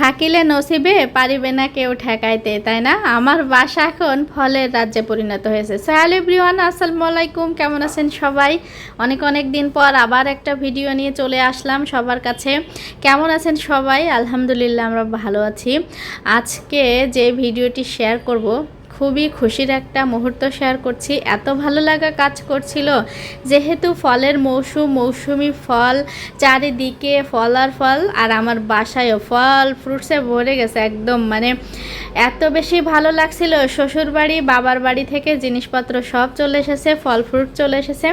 থাকিলে নসিবে পারিবে না কেউ ঠেকাইতে, তাই না? আমার বাসা এখন ফলের রাজ্যে পরিণত হয়েছে। সাহেল এভরিওয়ান আসসালামু আলাইকুম। কেমন আছেন সবাই? অনেক অনেক দিন পর আবার একটা ভিডিও নিয়ে চলে আসলাম সবার কাছে। কেমন আছেন সবাই? আলহামদুলিল্লাহ, আমরা ভালো আছি। আজকে যে ভিডিওটি শেয়ার করব খুবই খুশির একটা মুহূর্ত শেয়ার করছি। এত ভালো লাগা কাজ করছিল। যেহেতু ফলের মৌসুম, মৌসুমি ফল, চারিদিকে ফল আর ফল, আর আমার বাসায়ও ফল ফ্রুটসে ভরে গেছে একদম। মানে এত বেশি ভালো লাগছিল। শ্বশুর বাড়ি বাবার বাড়ি থেকে জিনিসপত্র সব চলে এসেছে, ফল ফ্রুট চলে এসেছে।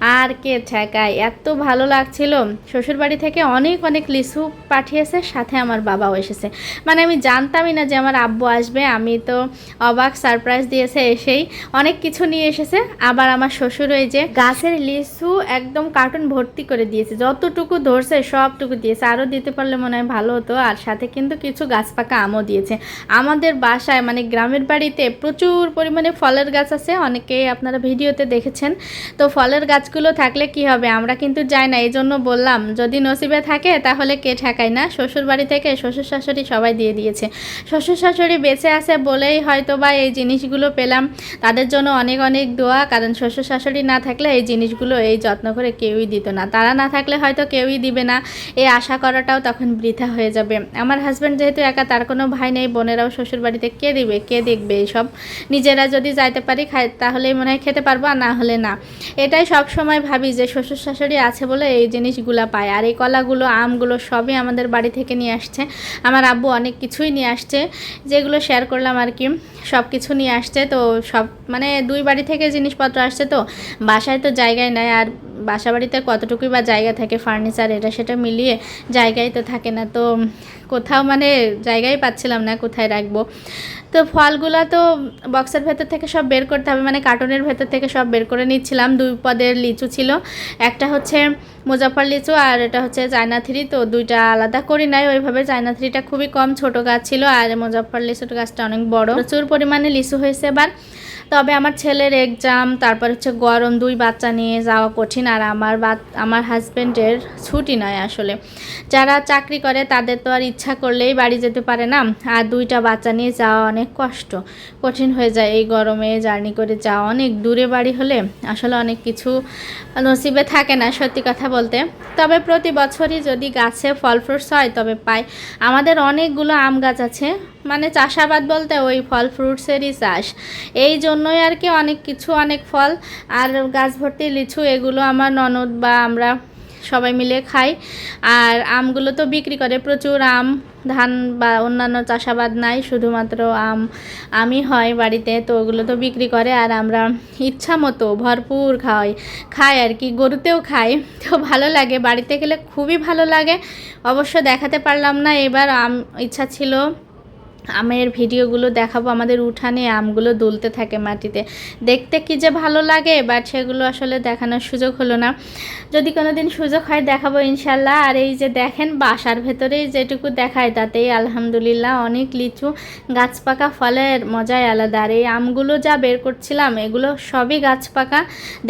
আর কে ঠেকায়? এত ভালো লাগছিল। শ্বশুর বাড়ি থেকে অনেক অনেক লিচু পাঠিয়েছে, সাথে আমার বাবাও এসেছে। মানে আমি জানতামই না যে আমার আব্বু আসবে। আমি তো অবাক সারপ্রাইজ দিয়েছে এসেই। অনেক কিছু নিয়ে এসেছে। আবার আমার শ্বশুর ওই যে গাছের লিচু একদম কার্টুন ভর্তি করে দিয়েছে। যতটুকু ধরছে সবটুকু দিয়েছে। আরও দিতে পারলে মনে হয় ভালো হতো। আর সাথে কিন্তু কিছু গাছ পাকা আমও দিয়েছে। আমাদের বাসায় মানে গ্রামের বাড়িতে প্রচুর পরিমাণে ফলের গাছ আছে। অনেকেই আপনারা ভিডিওতে দেখেছেন। তো ফলের গাছগুলো থাকলে কি হবে? আমরা কিন্তু যাই না। এই জন্য বললাম, যদি নসিবে থাকে তাহলে কে ঠেকায় না? শ্বশুর বাড়ি থেকে শ্বশুর শাশুড়ি সবাই দিয়ে দিয়েছে। শ্বশুর শাশুড়ি বেঁচে আছে বলেই হয়তো বা এই জিনিসগুলো পেলাম। তাদের জন্য অনেক অনেক দোয়া। কারণ শ্বশুর শাশুড়ি না থাকলে এই জিনিসগুলো এই যত্ন করে কেউই দিত না। তারা না থাকলে হয়তো কেউই দিবে না। এই আশা করাটাও তখন বৃথা হয়ে যাবে। আমার হাজব্যান্ড যেহেতু একা, তার কোনো ভাই নেই, বোনেরাও শ্বশুর বাড়িতে কে দিবে? কে দেখবে এইসব নিজেরা যদি যাইতে পারি, খাই, তাহলেই মনে হয় খেতে পারব, আর না হলে না। এটাই সব সময় ভাবি যে শ্বশুর শাশুড়ি আছে বলে এই জিনিসগুলো পায়। আর এই কলাগুলো, আমগুলো সবই আমাদের বাড়ি থেকে নিয়ে আসছে। আমার আব্বু অনেক কিছুই নিয়ে আসছে, যেগুলো শেয়ার করলাম আর কি। সব কিছু নিয়ে আসছে তো সব মানে দুই বাড়ি থেকে জিনিসপত্র আসছে তো, বাসায় তো জায়গায় নেয় আর বাসা বাড়িতে কতটুকুই বা জায়গা থাকে ফার্নিচার এটা সেটা মিলিয়ে জায়গায় তো থাকে না। তো কোথাও মানে জায়গায় পাচ্ছিলাম না, কোথায় রাখব? তো ফলগুলো তো বক্সের ভেতর থেকে সব বের করতে হবে মানে কার্টুনের ভেতর থেকে সব বের করে নিচ্ছিলাম। দুই পদের লিচু ছিল, একটা হচ্ছে মুজাফর লিচু আর এটা হচ্ছে চায়না থ্রি। তো দুইটা আলাদা করি নাই, ওইভাবে চায়না থ্রিটা খুবই কম, ছোট গাছ ছিল আর মুজাফর লিচুর গাছটা অনেক বড়। প্রচুর পরিমাণে লিচু হয়েছে এবার। তবে আমার ছেলের এক্সাম তারপর হচ্ছে গরম, দুই বাচ্চা নিয়ে যাওয়া কঠিন আর আমার আমার হাজব্যান্ডের ছুটি নয় আসলে। যারা চাকরি করে তাদের তো আর ইচ্ছা করলেই বাড়ি যেতে পারে না। আর দুইটা বাচ্চা নিয়ে যাওয়া অনেক কষ্ট। কঠিন হয়ে যায় এই গরমে জার্নি করে যাওয়া। অনেক দূরে বাড়ি হলে আসলে অনেক কিছু নসিবে থাকে না সত্যি কথা বলতে। তবে প্রতি বছরই যদি গাছে ফল ফ্রুটস হয়, তবে পাই। আমাদের অনেকগুলো আম গাছ আছে। মানে চাষাবাদ বলতে ওই ফল ফ্রুটসেরই চাষ। এই জন্যই আর কি অনেক কিছু, অনেক ফল আর গাছ ভর্তি লিচু এগুলো আমার ননদ বা আমরা সবাই মিলে খাই। আর আমগুলো তো বিক্রি করে, প্রচুর আম, ধান বা অন্যান্য চাষাবাদ নাই, শুধুমাত্র আম, আমি হয় বাড়িতে, তো ওগুলো তো বিক্রি করে আর আমরা ইচ্ছা মতো ভরপুর খাওয়াই খাই আর কি, গরুতেও খাই। তো ভালো লাগে, বাড়িতে গেলে খুবই ভালো লাগে। অবশ্য দেখাতে পারলাম না, এবার আম ইচ্ছা ছিল আমের ভিডিওগুলো দেখাবো, আমাদের উঠানে আমগুলো দুলতে থাকে মাটিতে। দেখতে কি যে ভালো লাগে বাট সেগুলো আসলে দেখানোর সুযোগ হলো না। যদি কোনো দিন সুযোগ হয়, দেখাবো ইনশাল্লাহ। আর এই যে দেখেন, বাসার ভেতরেই যেটুকু দেখায়, তাতেই আলহামদুলিল্লাহ অনেক লিচু গাছ পাকা, ফলের মজাই আলাদা। আর এই আমগুলো যা বের করছিলাম, এগুলো সবই গাছ পাকা।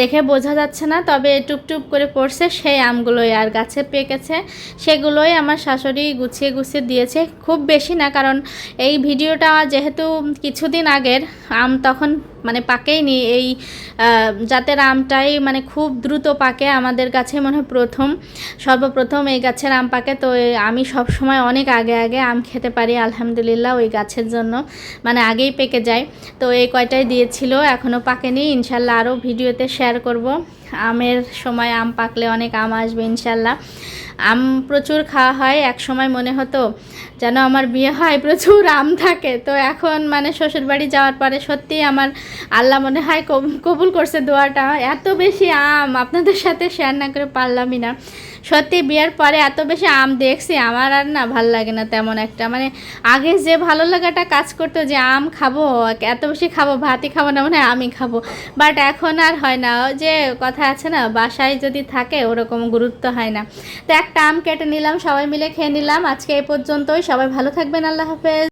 দেখে বোঝা যাচ্ছে না, তবে টুপটুপ করে পড়ছে, সেই আমগুলোই। আর গাছে পেকেছে, সেগুলোই আমার শাশুড়ি গুছিয়ে গুছিয়ে দিয়েছে। খুব বেশি না, কারণ এই ভিডিওটা যেহেতু কিছুদিন আগের আম তখন মানে পাকেইনি এই জাতের আমটাই মানে খুব দ্রুত পাকে আমাদের গাছে, মনে হয় প্রথম, সর্বপ্রথম এই গাছের আম পাকে। তো আমি সব সময় অনেক আগে আগে আম খেতে পারি, আলহামদুলিল্লাহ, ওই গাছের জন্য। মানে আগেই পেকে যায়। তো এই কয়টাই দিয়েছিল এখনও পাকেনি। ইনশাল্লাহ আরও ভিডিওতে শেয়ার করব। আমের সময় আম পাকলে অনেক আম আসবে, ইনশাল্লাহ। আম প্রচুর খাওয়া হয়, এক সময় মনে হতো যেন আমার বিয়ে হয়, প্রচুর আম থাকে। তো এখন মানে শ্বশুরবাড়ি যাওয়ার পরে সত্যি আমার আল্লাহ মনে হয় কব- কবুল করছে দোয়াটা। এত বেশি আম, আপনাদের সাথে শেয়ার না করে পারলামই না। সত্যি বিয়ের পরে এত বেশি আম দেখছি, আমার আর না ভালো লাগে না তেমন একটা। মানে আগে যে ভালো লাগাটা কাজ করতো যে আম খাব, এত বেশি খাব, ভাতই খাব না মানে আমি খাব। বাট এখন আর হয় না। যে কথা আছে না, বাসায় যদি থাকে ওরকম গুরুত্ব হয় না। তো একটা আম কেটে নিলাম, সবাই মিলে খেয়ে নিলাম। আজকে এই পর্যন্তই। সবাই ভালো থাকবেন, আল্লাহ হাফেজ।